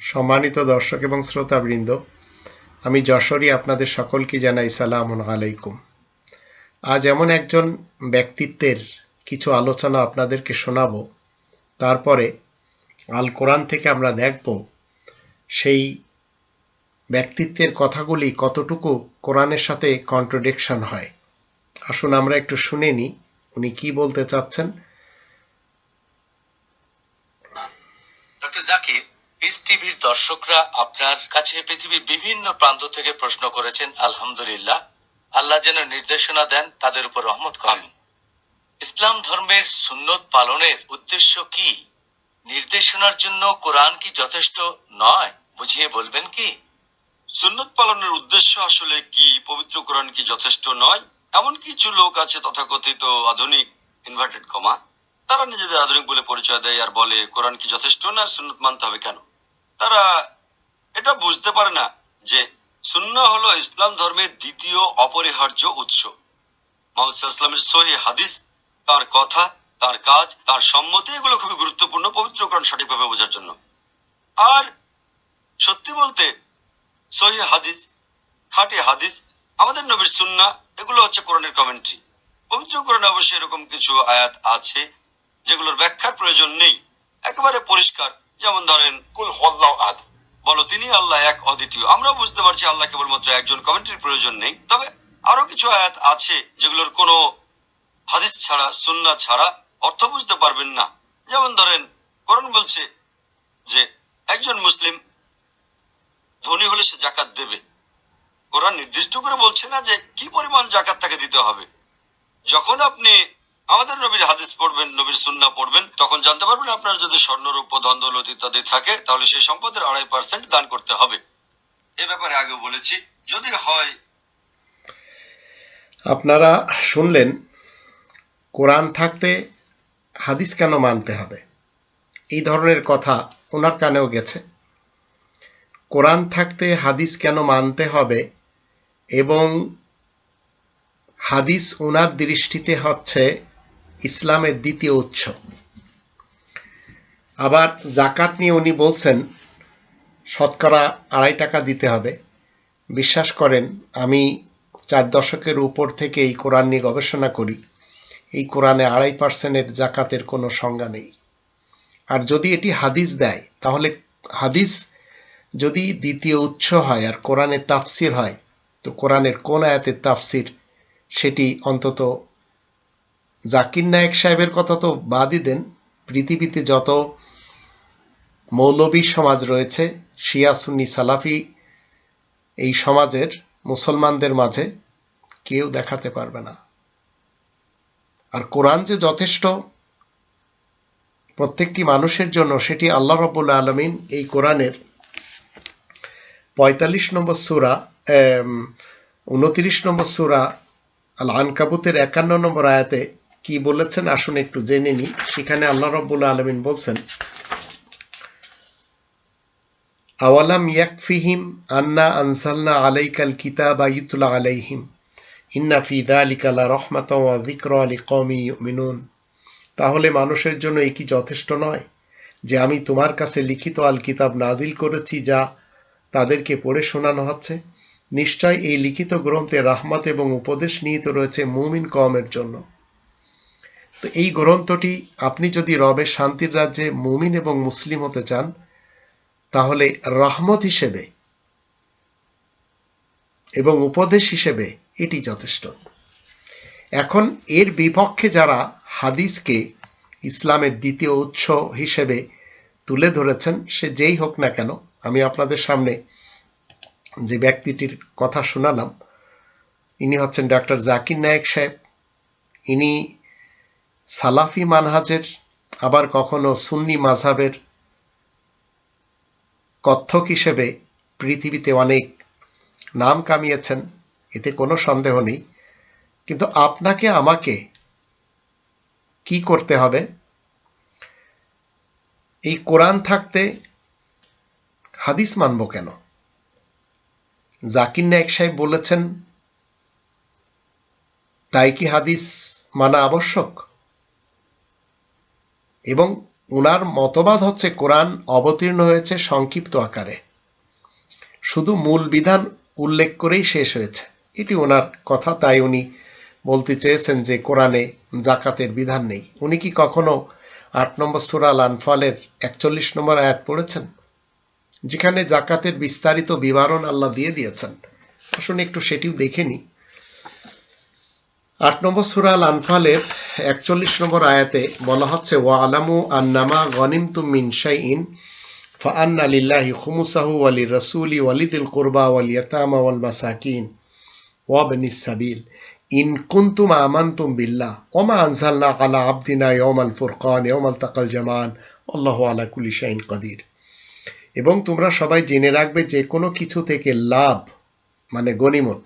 সম্মানিত দর্শক এবং শ্রোতাবৃন্দ, আমি যশোরী আপনাদের সকলকে জানাই সালাম আলাইকুম। আজ এমন একজন ব্যক্তিত্বের কিছু আলোচনা আপনাদেরকে শোনাব। তারপরে আল কোরআন থেকে আমরা দেখব সেই ব্যক্তিত্বের কথাগুলি কতটুকু কোরআনের সাথে কন্ট্রোডিকশন হয়। আসুন আমরা একটু শুনে নিই উনি কি বলতে চাচ্ছেন। ডক্টর জাকির পিস টিভির দর্শকরা আপনার কাছে পৃথিবীর বিভিন্ন প্রান্ত থেকে প্রশ্ন করেছেন, আলহামদুলিল্লাহ, আল্লাহ যেন নির্দেশনা দেন, তাদের উপর রহমত করেন। ইসলাম ধর্মের সুন্নত পালনের উদ্দেশ্য কি? নির্দেশনার জন্য কোরআন কি যথেষ্ট? নয়। বুঝিয়ে বলবেন কি? সুন্নত পালনের উদ্দেশ্য আসলে কি? পবিত্র কোরআন কি যথেষ্ট? নয়। এমন কিছু লোক আছে তথাকথিত আধুনিক ইনভার্টেড কমা তারা নিজেদের আধুনিক বলে পরিচয় দেয় আর বলে, কোরআন কি যথেষ্ট না? সুন্নত মানতে হবে কেন? তারা এটা বুঝতে পারে না যে সুন্ন হলো ইসলাম ধর্মের দ্বিতীয় অপরিহার্য উৎস। মোহাম্মদ সহি হাদিস, তার কথা, তার কাজ, তার সম্মতি এগুলো খুবই গুরুত্বপূর্ণ পবিত্র কোরআন সঠিকভাবে বোঝার জন্য। আর সত্যি বলতে সহি হাদিস, খাঁটি হাদিস, আমাদের নবীর সুন্না এগুলো হচ্ছে কোরআনের কমেন্ট্রি পবিত্র কোরআনে অবশ্যই এরকম কিছু আয়াত আছে, যেগুলোর ব্যাখ্যার প্রয়োজন নেই, একেবারে পরিষ্কার। যেমন ধরেন, কুল হল্লাহ আদ বলো, তিনি আল্লাহ এক, অদ্বিতীয়। আমরা বুঝতে পারছি আল্লাহ কেবলমাত্র একজন। কমেন্ট্রির প্রয়োজন নেই। তবে আরও কিছু আয়াত আছে যেগুলোর কোনো হাদিস ছাড়া সুন্না ছাড়া অর্থ বুঝতে পারবেন না। যেমন ধরেন, কোরআন বলছে যে, একজন মুসলিম ধনী হলে সে জাকাত দেবে। কোরআন নির্দিষ্ট করে বলছে না যে, কি পরিমাণ জাকাত তাকে দিতে হবে? যখন আপনি আমাদের নবীর হাদিস পড়বেন, নবীর সুন্না পড়বেন, তখন জানতে পারবেন আপনার যদি স্বর্ণরূপ ধন্দলত ইত্যাদি থাকে, তাহলে সেই সম্পদের আড়াই পার্সেন্ট দান করতে হবে। এ ব্যাপারে আগে বলেছি, যদি হয় আপনারা শুনলেন, কোরআন থাকতে হাদিস কেন মানতে হবে? এই ধরনের কথা ওনার কানেও গেছে। কোরআন থাকতে হাদিস কেন মানতে হবে এবং হাদিস ওনার দৃষ্টিতে হচ্ছে ইসলামের দ্বিতীয় উৎস। আবার জাকাত নিয়ে উনি বলছেন, শতকরা আড়াই টাকা দিতে হবে। বিশ্বাস করেন, আমি চার দশকের উপর থেকে এই কোরআন নিয়ে গবেষণা করি। এই কোরআনে আড়াই পার্সেন্টের জাকাতের কোনো সংজ্ঞা নেই। আর যদি এটি হাদিস দেয়, তাহলে হাদিস যদি দ্বিতীয় উৎস হয় আর কোরআনের তাফসির হয়, তো কোরআনের কোন আয়াতের তাফসির, সেটি অন্তত জাকির নায়েক সাহেবের কথা তো বাদই দেন। পৃথিবীতে যত মৌলবী সমাজ রয়েছে, শিয়া, সুন্নি, সালাফি, এই সমাজের মুসলমানদের মাঝে কেউ দেখাতে পারবে না। আর কোরআন যে যথেষ্ট প্রত্যেকটি মানুষের জন্য, সেটি আল্লাহ রবুল্লা আলমিন এই কোরআনের পঁয়তাল্লিশ নম্বর সুরা উনত্রিশ নম্বর সুরা আল আনকাবুতের একান্ন নম্বর আয়াতে কি বলেছেন আসুন একটু জেনে নিই। সেখানে আল্লাহ রব্বুল্লা আলমিন বলছেন, আওয়ালাম ইয়াকফিহিম আন্না আনসালনা আলাইকাল কিতাবা ইতুলা আলাইহিম, ইন্না ফি দালিকা লা রাহমাতাও ওয়া যিকরা লিকওমি ইউমিনুন। তাহলে মানুষের জন্য এই কি যথেষ্ট নয় যে আমি তোমার কাছে লিখিত আল কিতাব নাজিল করেছি যা তাদেরকে পড়ে শোনানো হচ্ছে? নিশ্চয় এই লিখিত গ্রন্থে রাহমাত এবং উপদেশ নিহিত রয়েছে মুমিন কমের জন্য। তো এই গ্রন্থটি আপনি যদি রবের শান্তির রাজ্যে মুমিন এবং মুসলিম হতে চান, তাহলে রহমত হিসেবে এবং উপদেশ হিসেবে এটি যথেষ্ট। এখন এর বিপক্ষে যারা হাদিসকে ইসলামের দ্বিতীয় উৎস হিসেবে তুলে ধরেছেন, সে যেই হোক না কেন, আমি আপনাদের সামনে যে ব্যক্তিটির কথা শোনালাম, ইনি হচ্ছেন ডাক্তার জাকির নায়েক সাহেব। ইনি সালাফি মানহাজের, আবার কখনো সুন্নি মাঝাবের কত্থক হিসেবে পৃথিবীতে অনেক নাম কামিয়েছেন, এতে কোনো সন্দেহ নেই। কিন্তু আপনাকে, আমাকে কি করতে হবে? এই কোরআন থাকতে হাদিস মানব কেন? জাকির নায়েক সাহেব বলেছেন, তাই কি হাদিস মানা আবশ্যক? এবং উনার মতবাদ হচ্ছে, কোরআন অবতীর্ণ হয়েছে সংক্ষিপ্ত আকারে। শুধু মূল বিধান উল্লেখ করেই শেষ হয়েছে। এটি ওনার কথা, তাই উনি বলতে চেয়েছেন যে কোরআনে জাকাতের বিধান নেই। উনি কি কখনো আট নম্বর সুরাল আনফালের একচল্লিশ নম্বর আয়াত পড়েছেন? যেখানে জাকাতের বিস্তারিত বিবরণ আল্লাহ দিয়ে দিয়েছেন। আসুন একটু সেটিও দেখে নিই। আট নম্বর সুরাল আনফালের একচল্লিশ নম্বর আয়াতে বলা হচ্ছে ওয়া আলামু আন্নামা গনিম তুমিন শাইইন فأن لله خمسه وللرسول ولذي القربى واليتامى والمساكين وابن السبيل إن كنتم آمنتم بالله وما أنزلنا على عبدنا يوم الفرقان يوم التقى الجمعان والله على كل شيء قدير এবং তোমরা সবাই জেনে রাখবে যে কোনো কিছু থেকে লাভ মানে গনিমত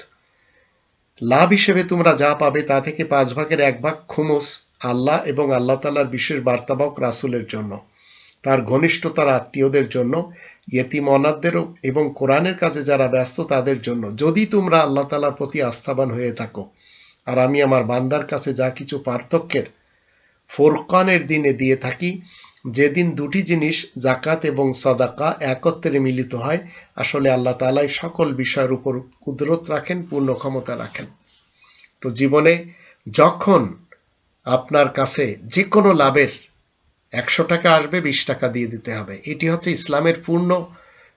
লাভ হিসেবে তোমরা যা পাবে তা থেকে পাঁচ ভাগের এক ভাগ খুমস আল্লাহ এবং আল্লাহ তালার বিশেষ বার্তাবক রাসুলের জন্য, তার ঘনিষ্ঠতার আত্মীয়দের জন্য, ইয়েতিম অনাথদের এবং কোরআনের কাজে যারা ব্যস্ত তাদের জন্য। যদি তোমরা আল্লাহ তালার প্রতি আস্থাবান হয়ে থাকো, আর আমি আমার বান্দার কাছে যা কিছু পার্থক্যের ফোরকানের দিনে দিয়ে থাকি যেদিন দুটি জিনিস জাকাত এবং সদাকা, একত্রে মিলিত হয়, আসলে আল্লাহ তালাই সকল বিষয়ের উপর কুদরত রাখেন, পূর্ণ ক্ষমতা রাখেন। তো জীবনে যখন আপনার কাছে যে কোনো লাভের একশো টাকা আসবে, বিশ টাকা দিয়ে দিতে হবে। এটি হচ্ছে ইসলামের পূর্ণ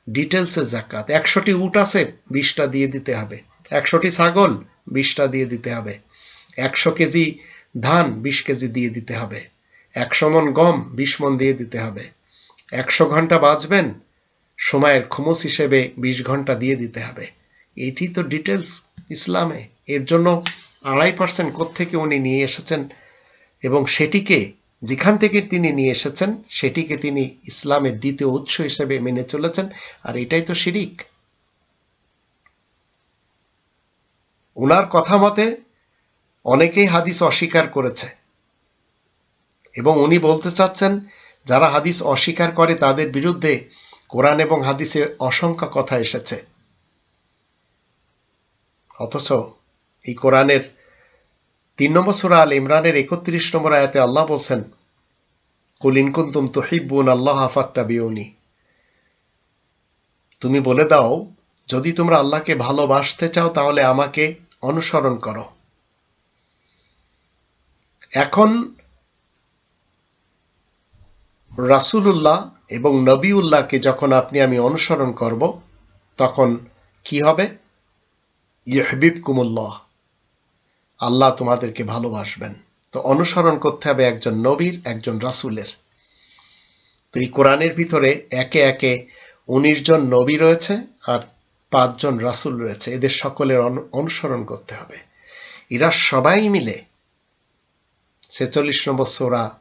ডিটেলসে জাকাত একশোটি উট আছে, বিশটা দিয়ে দিতে হবে। একশোটি ছাগল, বিশটা দিয়ে দিতে হবে। একশো কেজি ধান, বিশ কেজি দিয়ে দিতে হবে। একশো মন গম বিশ মন দিয়ে দিতে হবে। একশো ঘণ্টা বাঁচবেন, সময়ের খমস হিসেবে বিশ ঘণ্টা দিয়ে দিতে হবে। এটি তো ডিটেলস ইসলামে। এর জন্য আড়াই পার্সেন্ট কোত্থেকে উনি নিয়ে এসেছেন এবং সেটিকে যেখান থেকে তিনি নিয়ে এসেছেন, সেটিকে তিনি ইসলামের দ্বিতীয় উৎস হিসেবে মেনে চলেছেন, আর এটাই তো শিরিক। উনার কথা মতে অনেকেই হাদিস অস্বীকার করেছে। এবং উনি বলতে চাচ্ছেন, যারা হাদিস অস্বীকার করে তাদের বিরুদ্ধে কোরআন এবং হাদিসে অসংখ্য কথা এসেছে। অথচ এই কোরআনের তিন নম্বর সুরা আল ইমরানের একত্রিশ নম্বর আয়াতে আল্লাহ বলছেন কুলিন কুন্তুম তুহিব্বুন আল্লাহ ফাত্তাবিউনি। তুমি বলে দাও, যদি তোমরা আল্লাহকে ভালোবাসতে চাও তাহলে আমাকে অনুসরণ করো। এখন রাসুলুল্লাহ এবং নবীউল্লাহকে যখন আপনি আমি অনুসরণ করব, তখন কি হবে? ইহবিব কুমুল্লাহ আল্লাহ তোমাদেরকে ভালোবাসবেন। তো অনুসরণ করতে হবে একজন নবীর, একজন রাসুলের। তো এই কোরআনের ভিতরে একে একে উনিশ জন নবী রয়েছে আর পাঁচজন রাসুল রয়েছে। এদের সকলের অনুসরণ করতে হবে। এরা সবাই মিলে ছেচল্লিশ নম্বর সোরা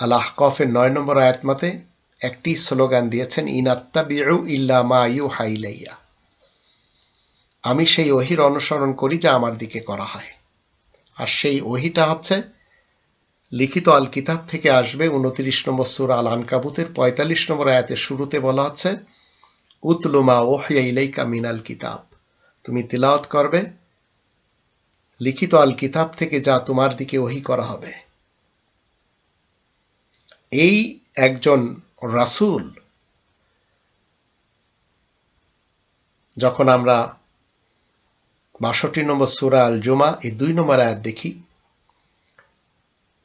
আল আহকফের নয় নম্বর আয়াতমাতে একটি স্লোগান দিয়েছেন ইনাত্তা বিউ ইল্লা মা ইউ হাইলাইয়া আমি সেই ওহির অনুসরণ করি যা আমার দিকে করা হয়। আর সেই ওহিটা হচ্ছে, লিখিত আল কিতাব থেকে আসবে উনত্রিশ নম্বর সুর আল আনকাবুতের পঁয়তাল্লিশ নম্বর আয়াতের শুরুতে বলা হচ্ছে উতলুমা ওহিয়া ইলাইকা মিনাল কিতাব। তুমি তিলাওয়াত করবে, লিখিত আল কিতাব থেকে যা তোমার দিকে ওহি করা হবে। এই একজন রাসুল যখন আমরা বাষট্টি নম্বর সুরা আল জুমা এই দুই নম্বর আয়াত দেখি,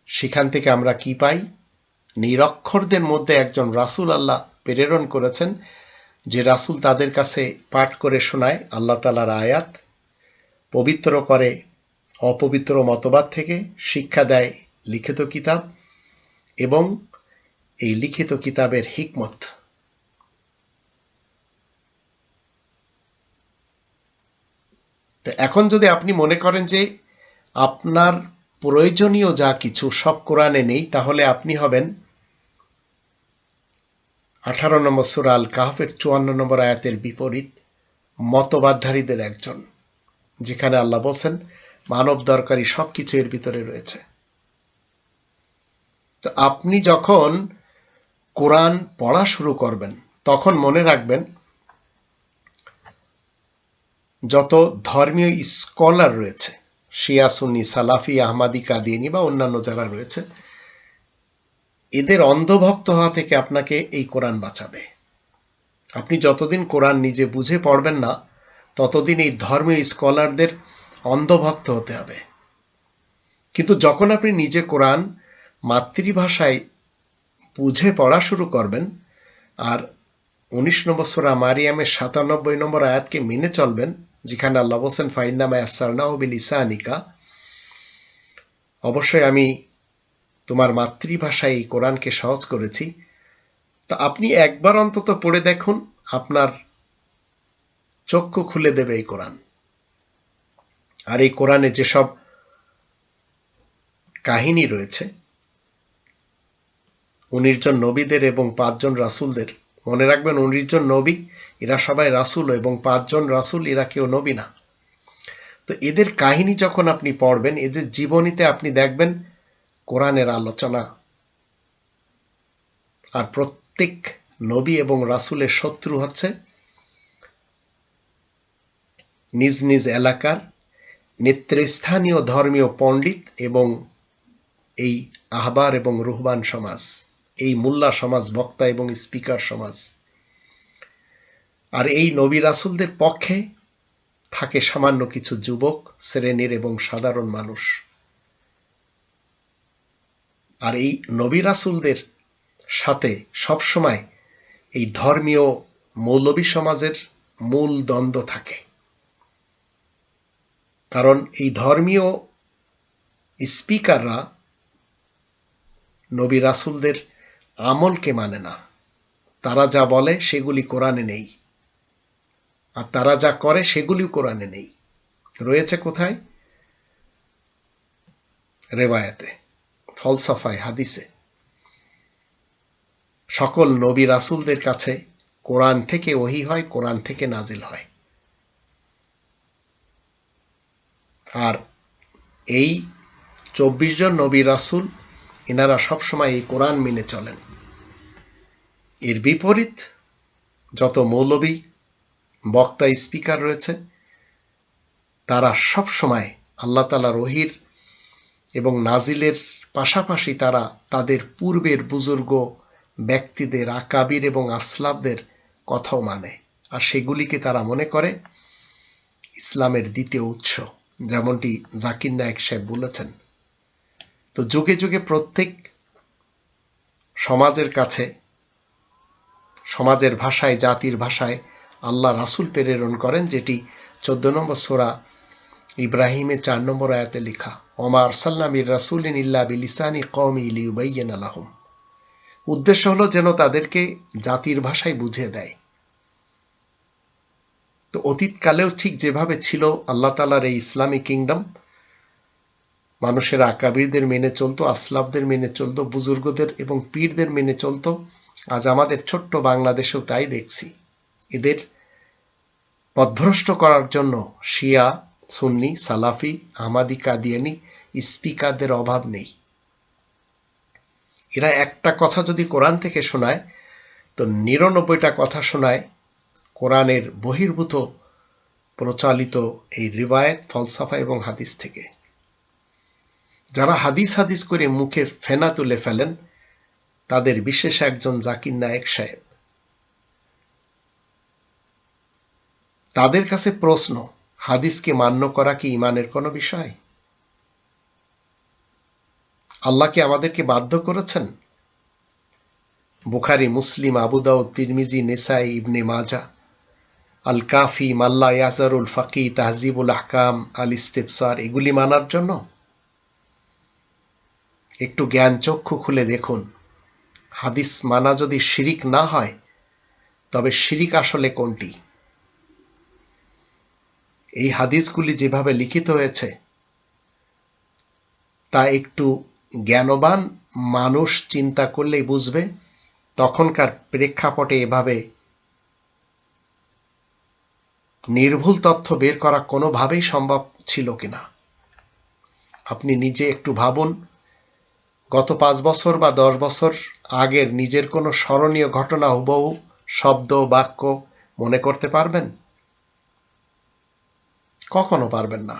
সেখান থেকে আমরা কি পাই? নিরক্ষরদের মধ্যে একজন রাসুল আল্লাহ প্রেরণ করেছেন, যে রাসুল তাদের কাছে পাঠ করে শোনায় আল্লাহ তালার আয়াত, পবিত্র করে অপবিত্র মতবাদ থেকে শিক্ষা দেয় লিখিত কিতাব এবং এই লিখিত কিতাবের হিকমত। তো এখন যদি আপনি মনে করেন যে আপনার প্রয়োজনীয় যা কিছু সব কোরআনে নেই, তাহলে আপনি হবেন আঠারো নম্বর সুরা আল কাহফের চুয়ান্ন নম্বর আয়াতের বিপরীত মতবাদধারীদের একজন, যেখানে আল্লাহ বলছেন, মানব দরকারি সব কিছু এর ভিতরে রয়েছে। তো আপনি যখন কোরআন পড়া শুরু করবেন, তখন মনে রাখবেন যত ধর্মীয় স্কলার রয়েছে, শিয়া, সুন্নি, সালাফি, আহমাদি, কাদিয়ানি বা অন্যান্য যারা রয়েছে, এদের অন্ধভক্ত হওয়া থেকে আপনাকে এই কোরআন বাঁচাবে। আপনি যতদিন কোরআন নিজে বুঝে পড়বেন না, ততদিন এই ধর্মীয় স্কলারদের অন্ধভক্ত হতে হবে। কিন্তু যখন আপনি নিজে কোরআন মাতৃভাষায় বুঝে পড়া শুরু করবেন। আর উনিশ নম্বর সোরা মারিয়ামের সাতানব্বই নম্বর আয়াতকে মেনে চলবেন, যেখানে আল্লাহ হোসেন ফাইনামা আসারনাহবিল ইসানিকা অবশ্যই আমি তোমার মাতৃভাষায় এই কোরআনকে সহজ করেছি। তা আপনি একবার অন্তত পড়ে দেখুন, আপনার চক্ষু খুলে দেবে এই কোরআন। আর এই কোরআনে যেসব কাহিনী রয়েছে উনিশ জন নবীদের এবং পাঁচজন রাসুলদের। মনে রাখবেন, উনিশ জন নবী, এরা সবাই রাসুল এবং পাঁচজন রাসুল, এরা কেউ নবী না। তো এদের কাহিনী যখন আপনি পড়বেন, এদের জীবনীতে আপনি দেখবেন, কোরআনের আলোচনা আর প্রত্যেক নবী এবং রাসুলের শত্রু হচ্ছে নিজ নিজ এলাকার নেতৃস্থানীয় ধর্মীয় পণ্ডিত এবং এই আহবার এবং রুহবান সমাজ। এই মোল্লা সমাজ, বক্তা এবং স্পিকার সমাজ। আর এই নবী রাসুলদের পক্ষে থাকে সামান্য কিছু যুবক, শ্রেণির এবং সাধারণ মানুষ। আর এই নবী রাসুলদের সাথে সবসময় এই ধর্মীয় মৌলবী সমাজের মূল দ্বন্দ্ব থাকে। কারণ এই ধর্মীয় স্পিকাররা নবী রাসুলদের আমলকে মানে না। তারা যা বলে সেগুলি কোরআনে নেই। আর তারা যা করে সেগুলিও কোরআনে নেই। রয়েছে কোথায়? রেবায়াতে ফলসাফায়, হাদিসে। সকল নবী রাসুলদের কাছে কোরআন থেকে ওহি হয়, কোরআন থেকে নাজিল হয়। আর এই চব্বিশ জন নবী রাসুল এনারা সবসময় এই কোরআন মেনে চলেন। এর বিপরীত, যত মৌলবী, বক্তা, স্পিকার রয়েছে, তারা সব সময় আল্লাহ তালা রহির এবং নাজিলের পাশাপাশি তারা তাদের পূর্বের বুজুর্গ ব্যক্তিদের, আকাবির এবং আসলাবদের কথাও মানে। আর সেগুলিকে তারা মনে করে ইসলামের দ্বিতীয় উৎস, যেমনটি জাকির নায়ক সাহেব বলেছেন। তো যুগে যুগে প্রত্যেক সমাজের কাছে, সমাজের ভাষায়, জাতির ভাষায় আল্লাহ রাসুল প্রেরণ করেন, যেটি চোদ্দ নম্বর সোরা ইব্রাহিমের চার নম্বর আয়াতে লেখা ওমার সাল্লামির রাসুলিন ইল্লা বিলিসানি কম ইলি উবাইয়েন আলাহম উদ্দেশ্য হলো যেন তাদেরকে জাতির ভাষায় বুঝিয়ে দেয়। তো অতীতকালেও ঠিক যেভাবে ছিল, আল্লাহ তালার এই ইসলামী কিংডম মানুষের আকাবিরদের মেনে চলতো আসলাফদের মেনে চলতো, বুজুর্গদের এবং পীরদের মেনে চলতো। আজ আমাদের ছোট্ট বাংলাদেশেও তাই দেখছি। এদের পথভ্রষ্ট করার জন্য শিয়া, সুন্নি, সালাফি আহমাদি কাদিয়ানি, স্পিকারদের অভাব নেই। এরা একটা কথা যদি কোরআন থেকে শোনায়, তো নিরানব্বইটা কথা শোনায় কোরআনের বহির্ভূত প্রচালিত এই রিবায়ত ফলসাফা এবং হাদিস থেকে। যারা হাদিস হাদিস করে মুখে ফেনা তুলে ফেলেন, তাদের বিশেষ একজন জাকির নায়েক সাহেব। তাদের কাছে প্রশ্ন, হাদিসকে মান্য করা কি ইমানের কোনো বিষয়? আল্লাহ কি আমাদেরকে বাধ্য করেছেন? বুখারি, মুসলিম আবুদাউ তিরমিজি, নেসাই, ইবনে মাজা আল কাফি মাল্লা, ইয়াজারুল ফাকি, তাহজিবুল আহকাম আল ইস্তেফসার এগুলি মানার জন্য? একটু জ্ঞান চক্ষু খুলে দেখুন। হাদিস মানা যদি শিরিক না হয়, তবে শিরিক আসলে কোনটি? এই হাদিসগুলি যেভাবে লিখিত হয়েছে, তা একটু জ্ঞানবান মানুষ চিন্তা করলেই বুঝবে, তখনকার প্রেক্ষাপটে এভাবে নির্ভুল তথ্য বের করা কোনোভাবেই সম্ভব ছিল কিনা। আপনি নিজে একটু ভাবুন গত পাঁচ বছর বা দশ বছর আগের নিজের কোনো স্মরণীয় ঘটনা হুবহু শব্দ, বাক্য মনে করতে পারবেন? কখনো পারবেন না।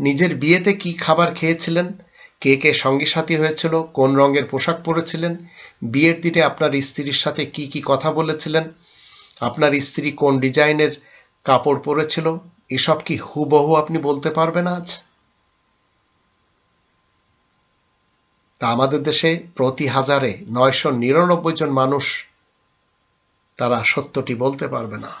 নিজের বিয়েতে কি খাবার খেয়েছিলেন? কে কে সঙ্গী সাথী হয়েছিল? কোন রঙের পোশাক পরেছিলেন? বিয়ের দিনে আপনার স্ত্রীর সাথে কি কি কথা বলেছিলেন? আপনার স্ত্রী কোন ডিজাইনের কাপড় পরেছিল? এসব কি হুবহু আপনি বলতে পারবেন আজ? তা আমাদের দেশে প্রতি হাজারে নয়শো নিরানব্বই জন মানুষ তারা সত্যটি বলতে পারবে না।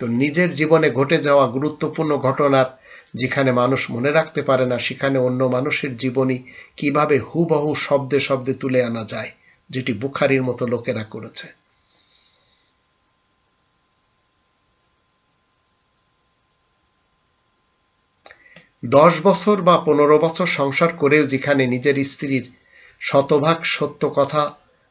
তো নিজের জীবনে ঘটে যাওয়া গুরুত্বপূর্ণ ঘটনার যেখানে মানুষ মনে রাখতে পারে না, সেখানে অন্য মানুষের জীবনী কীভাবে হুবহু শব্দে শব্দে তুলে আনা যায়, যেটি বুখারির মতো লোকেরা করেছে। দশ বছর বা পনেরো বছর সংসার করেও যেখানে নিজের স্ত্রীর শতভাগ সত্য কথা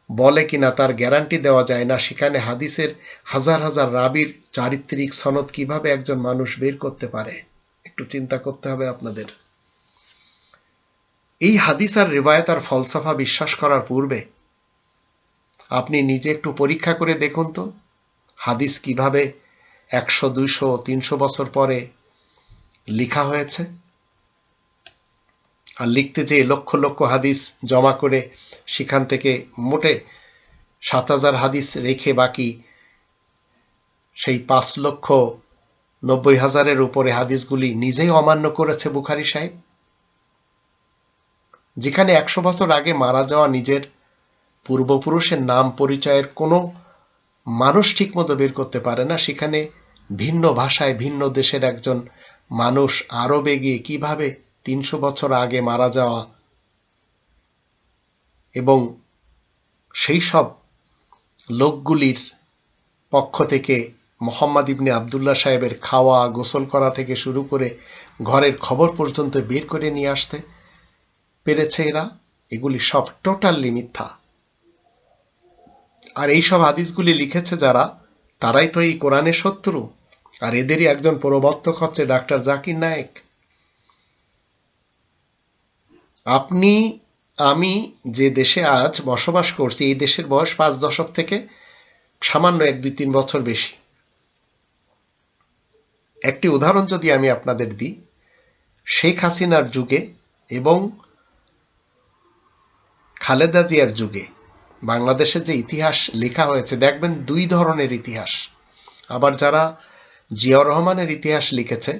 বলে কিনা তার গ্যারান্টি দেওয়া যায় না। সেখানে হাদিসের হাজার হাজার রাবির চারিত্রিক সনদ কীভাবে একজন মানুষ বের করতে পারে, একটু চিন্তা করতে হবে আপনাদের। এই হাদিস আর রেবায়ত আর ফলসাফা বিশ্বাস করার পূর্বে আপনি নিজে একটু পরীক্ষা করে দেখুন তো, হাদিস কীভাবে একশো, দুইশো, তিনশো বছর পরে লেখা হয়েছে। আর লিখতে যেয়ে লক্ষ লক্ষ হাদিস জমা করে সেখান থেকে মোটে সাত হাজার হাদিস রেখে বাকি সেই পাঁচ লক্ষ নব্বই হাজারের উপরে হাদিসগুলি নিজেই অমান্য করেছে বুখারি সাহেব। যেখানে একশো বছর আগে মারা যাওয়া নিজের পূর্বপুরুষের নাম পরিচয়ের কোনো মানুষ ঠিকমতো বের করতে পারে না। সেখানে ভিন্ন ভাষায় ভিন্ন দেশের একজন মানুষ আরবে গিয়ে কীভাবে তিনশো বছর আগে মারা যাওয়া এবং সেই সব লোকগুলির পক্ষ থেকে মোহাম্মদ ইবনে আবদুল্লাহ সাহেবের খাওয়া গোসল করা থেকে শুরু করে ঘরের খবর পর্যন্ত বের করে নিয়ে আসতে পেরেছে এরা। এগুলি সব টোটালি মিথ্যা। আর এই সব হাদিসগুলি লিখেছে যারা, তারাই তো এই কোরআনের শত্রু। আর এদেরই একজন প্রবর্তক হচ্ছে ডাক্তার জাকির নায়েক। আপনি, আমি যে দেশে আজ বসবাস করছি, এই দেশের বয়স পাঁচ দশক থেকে সামান্য এক দুই তিন বছর বেশি। একটি উদাহরণ যদি আমি আপনাদের দিই, শেখ হাসিনার যুগে এবং খালেদা জিয়ার যুগে বাংলাদেশের যে ইতিহাস লেখা হয়েছে, দেখবেন দুই ধরনের ইতিহাস। আবার যারা জিয়াউর রহমানের ইতিহাস লিখেছে,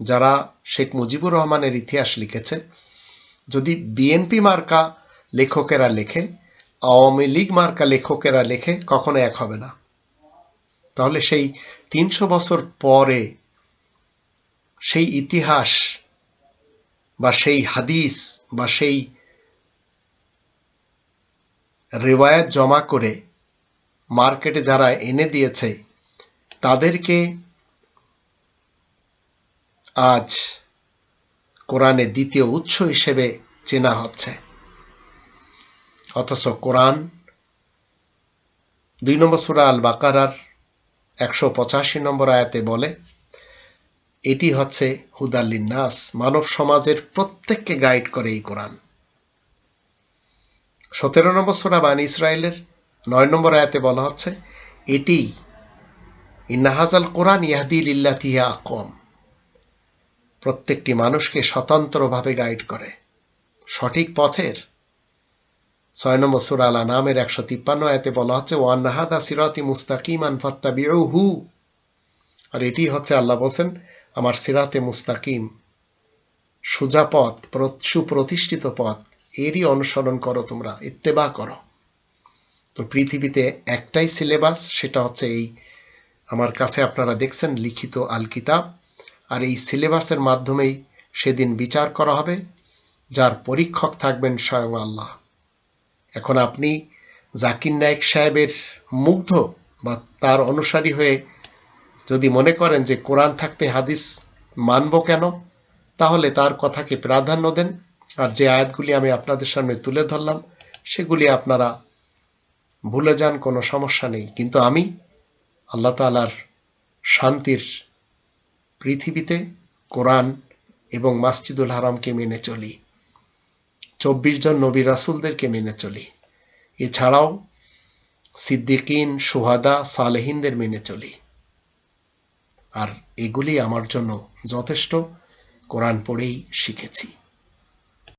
যারা শেখ মুজিবুর রহমানের ইতিহাস লিখেছে যদি বিএনপি মার্কা লেখকেরা লেখে, আওয়ামী লীগ মার্কা লেখকেরা লেখে, কখনো এক হবে না। তাহলে সেই তিনশো বছর পরে সেই ইতিহাস বা সেই হাদিস বা সেই রেওয়ায়ত জমা করে মার্কেটে যারা এনে দিয়েছে, তাদেরকে আজ কোরআনে দ্বিতীয় উৎস হিসেবে চেনা হচ্ছে। অথচ কোরআন দুই নম্বর সুরা আল বাকারার একশো পঁচাশি নম্বর আয়াতে বলে, এটি হচ্ছে হুদাল্লিন নাস মানব সমাজের প্রত্যেককে গাইড করে এই কোরআন। সতেরো নম্বর সুরা বান ইসরায়েলের নয় নম্বর আয়াতে বলা হচ্ছে, এটি ইন্নাহাজাল কোরআন ইয়াহদিল ইল্লাতিহা আকম প্রত্যেকটি মানুষকে স্বতন্ত্রভাবে গাইড করে। সঠিক পথের। ছয় নম্বর সুরা আলা নামের একশো তিপ্পান্ন আয়তে বলা হচ্ছে ওয়ান নাহাদা সিরাতি মুস্তাকিমান ফাত্তাবিউ হু আর এটি হচ্ছে আল্লাহ বলছেন, আমার সিরাতে মুস্তাকিম। সুজা পথ, সুপ্রতিষ্ঠিত পথ, এরই অনুসরণ করো তোমরা, ইত্তেবা করো। তো পৃথিবীতে একটাই সিলেবাস সেটা হচ্ছে এই। আমার কাছে আপনারা দেখছেন লিখিত আল কিতাব আর এই সিলেবাসের মাধ্যমেই সেদিন বিচার করা হবে, যার পরীক্ষক থাকবেন স্বয়ং আল্লাহ। এখন আপনি জাকির নায়েক সাহেবের মুগ্ধ বা তার অনুসারী হয়ে যদি মনে করেন যে কোরআন থাকতে হাদিস মানব কেন, তাহলে তার কথাকে প্রাধান্য দেন। আর যে আয়াতগুলি আমি আপনাদের সামনে তুলে ধরলাম, সেগুলি আপনারা ভুলে যান, কোনো সমস্যা নেই। কিন্তু আমি আল্লাহ তালার শান্তির পৃথিবীতে কোরআন এবং মাসজিদুল হারামকে মেনে চলি। চব্বিশ জন নবী রাসুলদেরকে মেনে চলি। এছাড়াও সিদ্দিকিন, সুহাদা, সালেহিনদের মেনে চলি। আর এগুলি আমার জন্য যথেষ্ট। কোরআন পড়েই শিখেছি।